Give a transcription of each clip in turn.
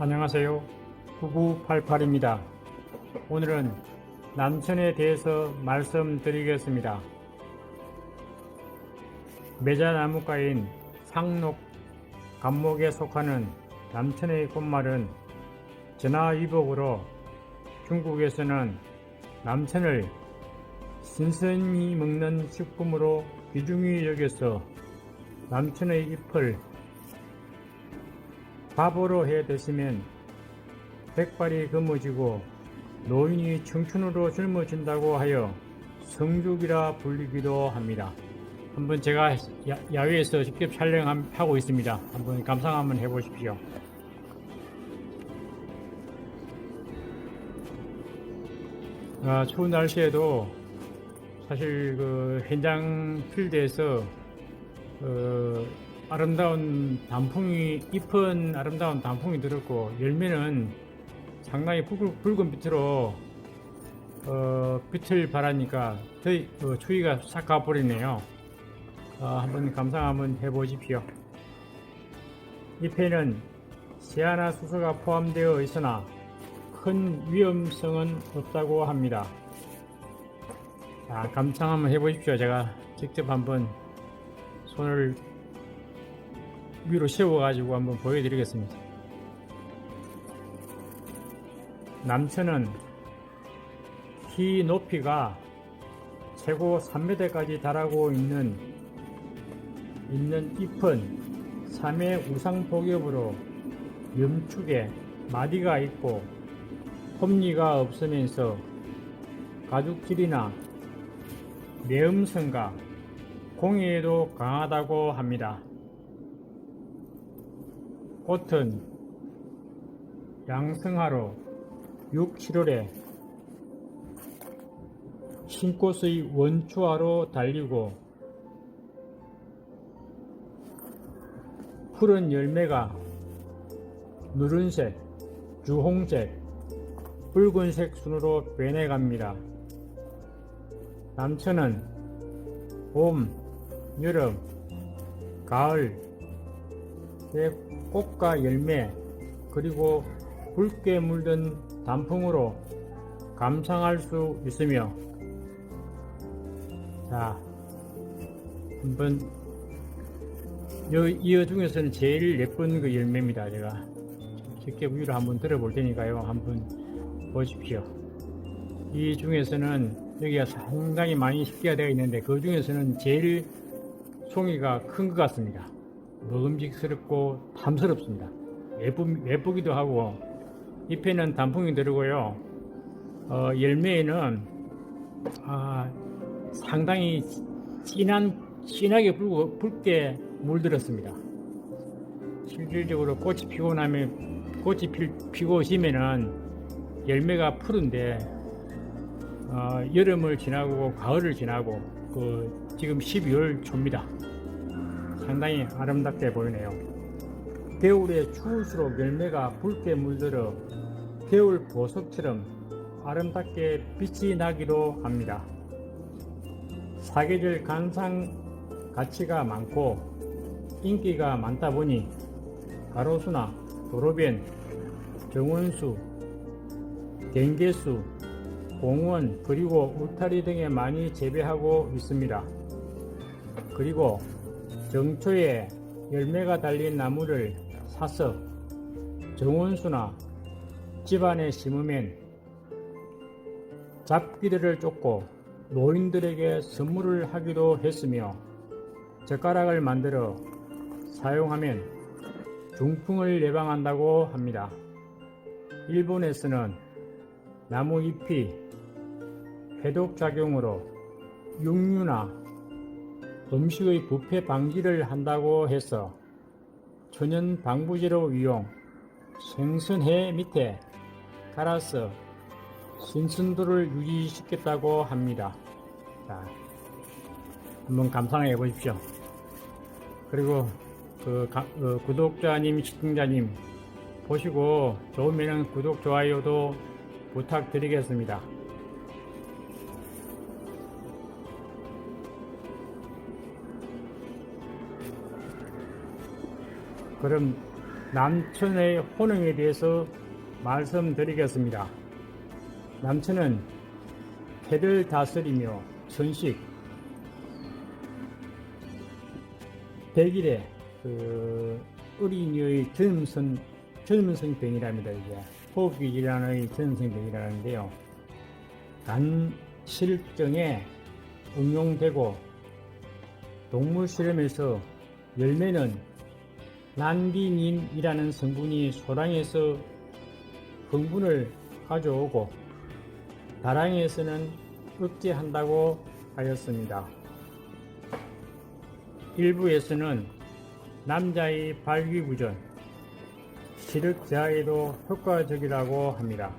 안녕하세요. 9988입니다. 오늘은 남천에 대해서 말씀드리겠습니다. 매자나무가인 상록 감목에 속하는 남천의 꽃말은 전화위복으로 중국에서는 남천을 신선히 먹는 식품으로 귀중히 여겨서 남천의 잎을 밥으로 해 드시면 백발이 검어지고 노인이 청춘으로 젊어진다고 하여 성죽이라 불리기도 합니다. 한번 제가 야, 외에서 직접 촬영하고 있습니다. 한번 감상 한번 해보십시오. 아, 추운 날씨에도 사실 그 현장 필드에서 어, 아름다운 단풍이 잎은 아름다운 단풍이 들었고 열매는 상당히 붉은, 붉은 빛으로 어, 빛을 발하니까 더위, 어, 추위가 싹 가버리네요. 어, 한번 감상 한번 해보십시오. 잎에는 시아나 수소가 포함되어 있으나 큰 위험성은 없다고 합니다. 자, 감상 한번 해보십시오. 제가 직접 한번 손을 위로 세워가지고 한번 보여드리겠습니다. 남천은 키 높이가 최고 3m까지 달하고 있는 있는 잎은 3의 우상복엽으로 염축에 마디가 있고 톱니가 없으면서 가죽질이나 매음성과 공해에도 강하다고 합니다. 꽃은 양성하로 6, 7월에 신꽃의 원추화로 달리고 푸른 열매가 누른색, 주홍색, 붉은색 순으로 변해갑니다. 남천은 봄, 여름, 가을, 의 꽃과 열매 그리고 붉게 물든 단풍으로 감상할 수 있으며 자 한번 이여 중에서는 제일 예쁜 그 열매입니다 제가. 직접 위로 한번 들어볼 테니까요. 한번 보십시오. 이 중에서는 여기가 상당히 많이 식기가 되어 있는데 그 중에서는 제일 송이가 큰 것 같습니다 먹음직스럽고 탐스럽습니다. 예쁘, 예쁘 기도 하고 잎에는 단풍이 들고요. 어, 열매에는 아, 상당히 진한 진하게 붉고, 붉게 물들었습니다. 실질적으로 꽃이 피고 나면 꽃이 피, 피고 지면은 열매가 푸른데 어, 여름을 지나고 가을을 지나고 그 지금 12월 초입니다. 상당히 아름답게 보이네요. 겨울에 추울수록 열매가 붉게 물들어 겨울 보석처럼 아름답게 빛이 나기도 합니다. 사계절 관상 가치가 많고 인기가 많다 보니 가로수나 도로변, 정원수, 갱계수, 공원 그리고 울타리 등에 많이 재배하고 있습니다. 그리고 정초에 열매가 달린 나무를 사서 정원수나 집안에 심으면 잡기들을 쫓고 노인들에게 선물을 하기도 했으며 젓가락을 만들어 사용하면 중풍을 예방한다고 합니다. 일본에서는 나무 잎이 해독작용으로 육류나 음식의 부패 방지를 한다고 해서 천연 방부제로 이용 생선회 밑에 갈아서 신선도를 유지시켰다고 합니다. 자, 한번 감상해 보십시오. 그리고 그 가, 어, 구독자님, 시청자님 보시고 좋으면 구독, 좋아요도 부탁드리겠습니다. 그럼 남천의 혼응에 대해서 말씀드리겠습니다. 남천은 패를 다스리며 천식, 백일에 그 어린이의 젊은 젊은 병이랍니다. 이게 호흡기 질환의 젊은 병이라는데요. 간 실증에 응용되고 동물 실험에서 열매는 난디닌이라는 성분이 소량에서 흥분을 가져오고 다량에서는 억제한다고 하였습니다. 일부에서는 남자의 발기부전, 시력 저하에도 효과적이라고 합니다.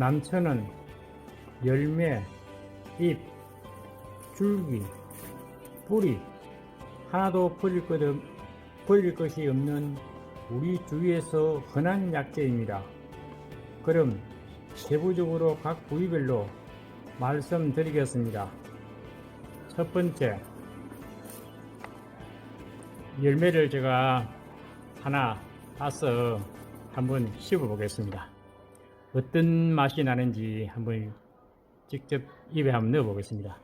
남천은 열매, 잎, 줄기, 뿌리 하나도 버릴, 것, 없- 버릴 것이 없는 우리 주위에서 흔한 약재입니다. 그럼 세부적으로 각 부위별로 말씀드리겠습니다. 첫 번째, 열매를 제가 하나 따서 한번 씹어 보겠습니다. 어떤 맛이 나는지 한번 직접 입에 한번 넣어 보겠습니다.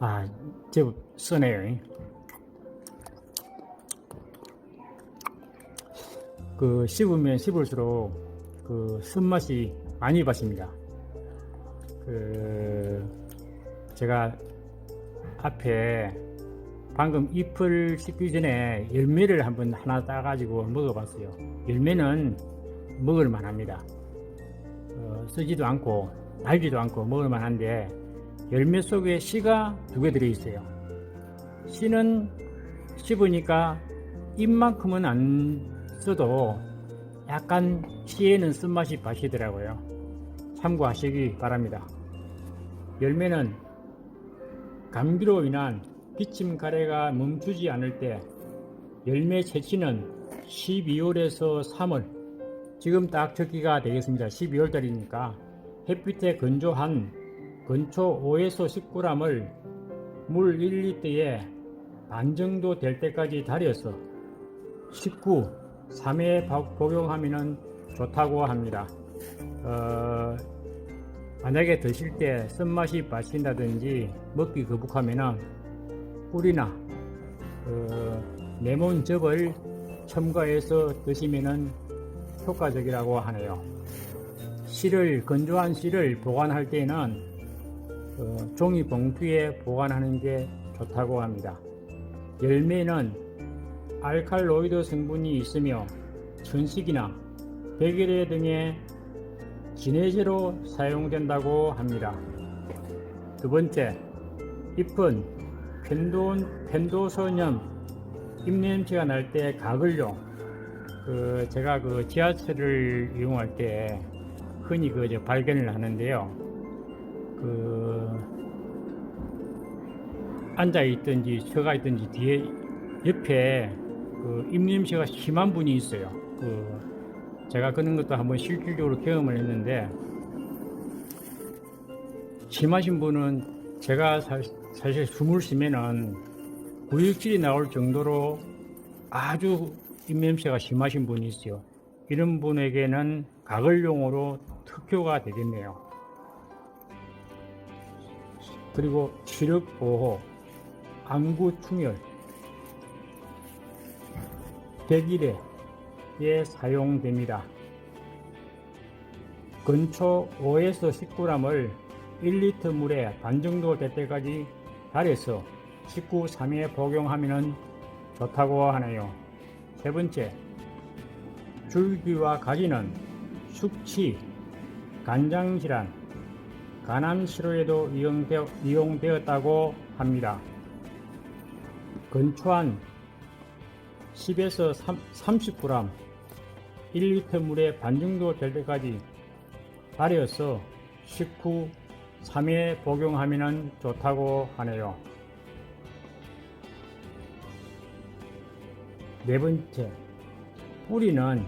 아, 제법 쓰네요. 그 씹으면 씹을수록 그 쓴맛이 많이 받습니다. 그 제가 앞에 방금 잎을 씹기 전에 열매를 한번 하나 따가지고 먹어봤어요. 열매는 먹을 만 합니다. 어, 쓰지도 않고 달지도 않고 먹을 만 한데 열매 속에 씨가 두 개 들어있어요. 씨는 씹으니까 잎만큼은 안 써도 약간 씨에는 쓴맛이 바시더라고요. 참고하시기 바랍니다. 열매는 감기로 인한 기침 가래가 멈추지 않을 때 열매 채취는 12월에서 3월 지금 딱 적기가 되겠습니다. 12월 달이니까 햇빛에 건조한 건초 5에서 10g을 물 1리터에 반 정도 될 때까지 달여서 식후 3회 복용하면 좋다고 합니다. 어, 만약에 드실 때 쓴맛이 빠진다든지 먹기 거북하면 꿀이나 어, 레몬즙을 첨가해서 드시면 효과적이라고 하네요. 씨를 건조한 씨를 보관할 때는 어, 종이 봉투에 보관하는 게 좋다고 합니다. 열매는 알칼로이드 성분이 있으며 천식이나 백일해 등의 진해제로 사용된다고 합니다. 두 번째, 잎은 펜도, 펜도소염 잎냄새가 날 때 가글용 그 제가 그 지하철을 이용할 때 흔히 그 이제 발견을 하는데요. 그 앉아 있든지 서가 있든지 뒤에 옆에 그 입냄새가 심한 분이 있어요. 그 제가 그런 것도 한번 실질적으로 경험을 했는데 심하신 분은 제가 사, 사실 숨을 쉬면은 구역질이 나올 정도로 아주 입냄새가 심하신 분이 있어요. 이런 분에게는 가글용으로 특효가 되겠네요. 그리고 시력 보호, 안구 충혈, 백일에에 사용됩니다. 근초 5에서 19g을 1리터 물에 반 정도 될 때까지 달여서 식후 3회 복용하면 좋다고 하네요. 세 번째, 줄기와 가지는 숙취, 간장질환, 간암 치료에도 이용되어, 이용되었다고 합니다. 건초한 10에서 30g 1리터 물에 반 정도 될 때까지 달여서 식후 3회 복용하면 좋다고 하네요. 네 번째, 뿌리는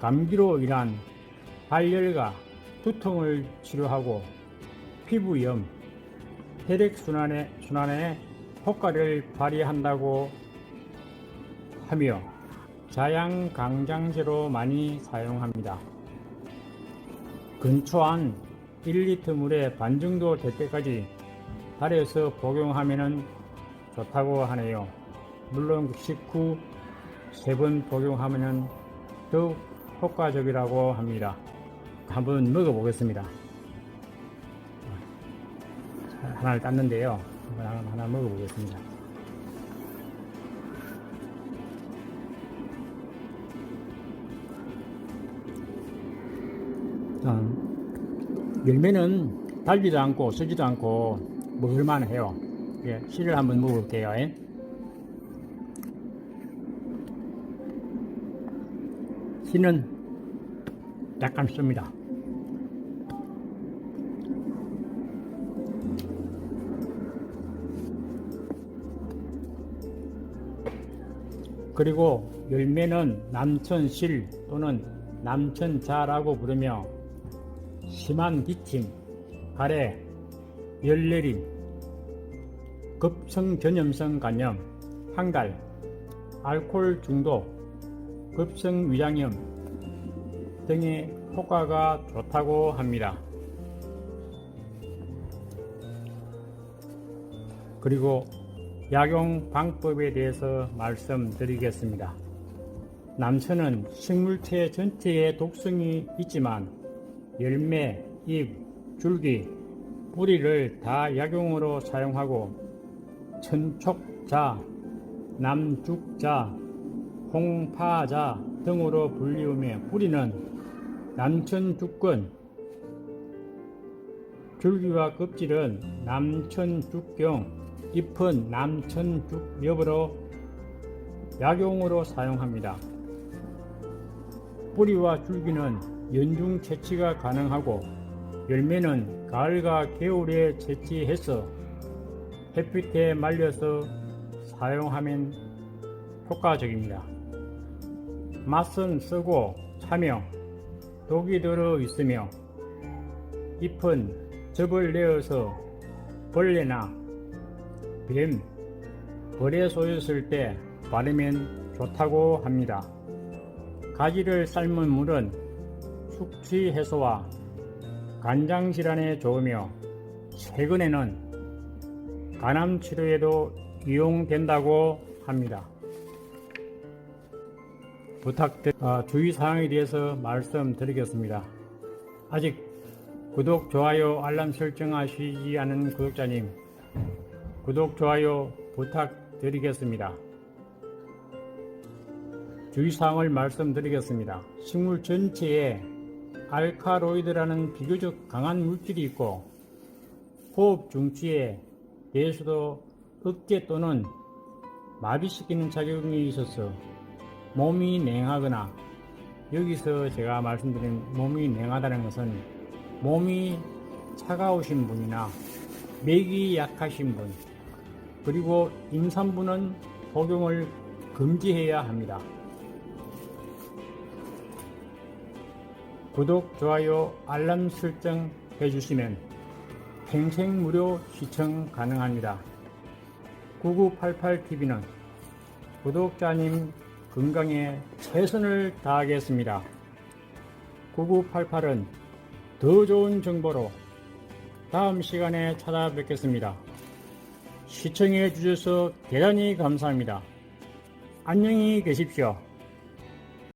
감기로 인한 발열과 두통을 치료하고 피부염, 혈액순환에 순환에 효과를 발휘한다고 하며 자양 강장제로 많이 사용합니다. 근초한 1리터 물에 반 정도 될 때까지 달여서 복용하면 좋다고 하네요. 물론 식후 세 번 복용하면 더욱 효과적이라고 합니다. 한번 먹어보겠습니다. 하나를 땄는데요. 하나, 하나 먹어보겠습니다. 어, 열매는 달지도 않고 쓰지도 않고 먹을만 해요. 예, 씨를 한번 먹어볼게요. 예. 씨는 약간 씁니다. 그리고 열매는 남천실 또는 남천자라고 부르며 심한 기침, 가래, 열내림, 급성 전염성 간염, 항달, 알코올 중독, 급성 위장염 등의 효과가 좋다고 합니다. 그리고 약용 방법에 대해서 말씀드리겠습니다. 남천은 식물체 전체에 독성이 있지만 열매, 잎, 줄기, 뿌리를 다 약용으로 사용하고 천촉자, 남죽자, 홍파자 등으로 불리우며 뿌리는 남천죽근, 줄기와 껍질은 남천죽경, 잎은 남천죽엽으로 약용으로 사용합니다. 뿌리와 줄기는 연중 채취가 가능하고 열매는 가을과 겨울에 채취해서 햇빛에 말려서 사용하면 효과적입니다. 맛은 쓰고 차며 독이 들어 있으며 잎은 즙을 내어서 벌레나 뱀, 벌에 쏘였을 때 바르면 좋다고 합니다. 가지를 삶은 물은 숙취 해소와 간장 질환에 좋으며 최근에는 간암 치료에도 이용된다고 합니다. 부탁드 어, 주의 사항에 대해서 말씀드리겠습니다. 아직 구독, 좋아요, 알람 설정하시지 않은 구독자님 구독, 좋아요 부탁드리겠습니다. 주의사항을 말씀드리겠습니다. 식물 전체에 알카로이드라는 비교적 강한 물질이 있고 호흡 중추에 대해서도 어깨 또는 마비시키는 작용이 있어서 몸이 냉하거나 여기서 제가 말씀드린 몸이 냉하다는 것은 몸이 차가우신 분이나 맥이 약하신 분 그리고 임산부는 복용을 금지해야 합니다. 구독, 좋아요, 알람 설정 해주시면 평생 무료 시청 가능합니다. 9988TV는 구독자님 건강에 최선을 다하겠습니다. 9988은 더 좋은 정보로 다음 시간에 찾아뵙겠습니다. 시청해 주셔서 대단히 감사합니다. 안녕히 계십시오.